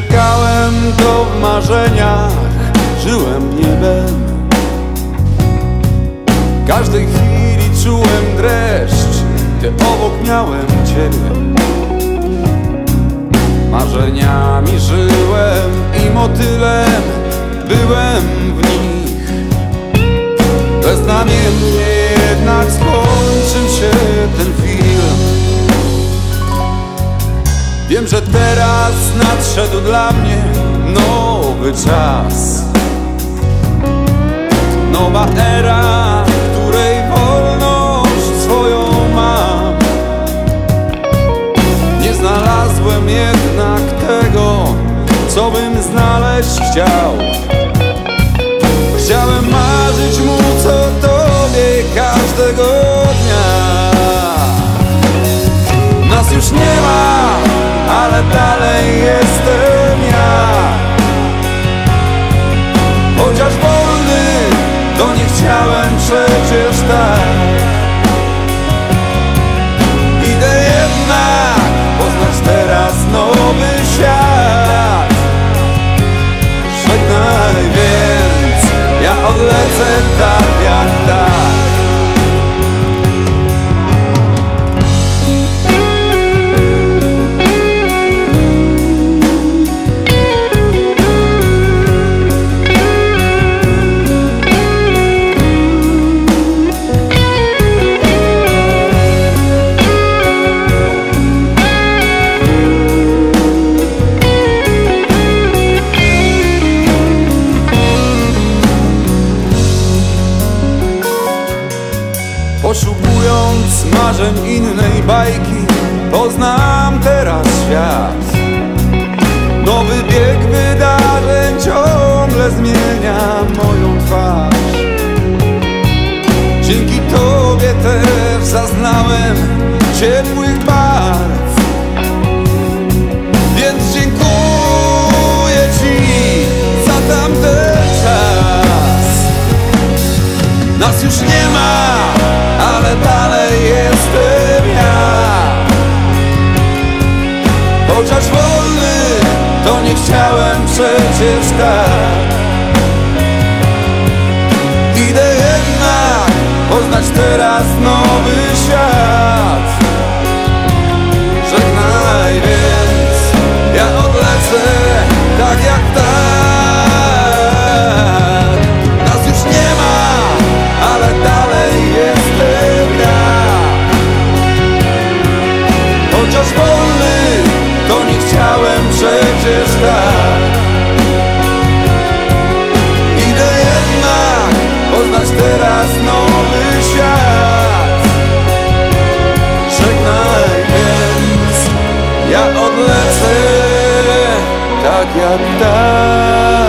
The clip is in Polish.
czekałem, to w marzeniach żyłem niebem. W każdej chwili czułem dreszcz, gdy obok miałem Ciebie. Marzeniami żyłem i motylem byłem w nich. Beznamiętnie jednak skończył się Wiem, że teraz nadszedł dla mnie nowy czas. Nowa era, której wolność swoją mam. Nie znalazłem jednak tego, co bym znaleźć chciał. Chciałem marzyć móc o tobie każdego dnia. Nas już nie ma, ale dalej jestem marzeń innej bajki Poznam teraz świat. Nowy bieg wydarzeń ciągle zmienia moją twarz. Dzięki Tobie też zaznałem ciepłych barw Więc dziękuję Ci za tamten czas. Nas już nie ma, ale dalej jestem chciałem przecież tak. Idę jednak poznać teraz nowy świat cantar.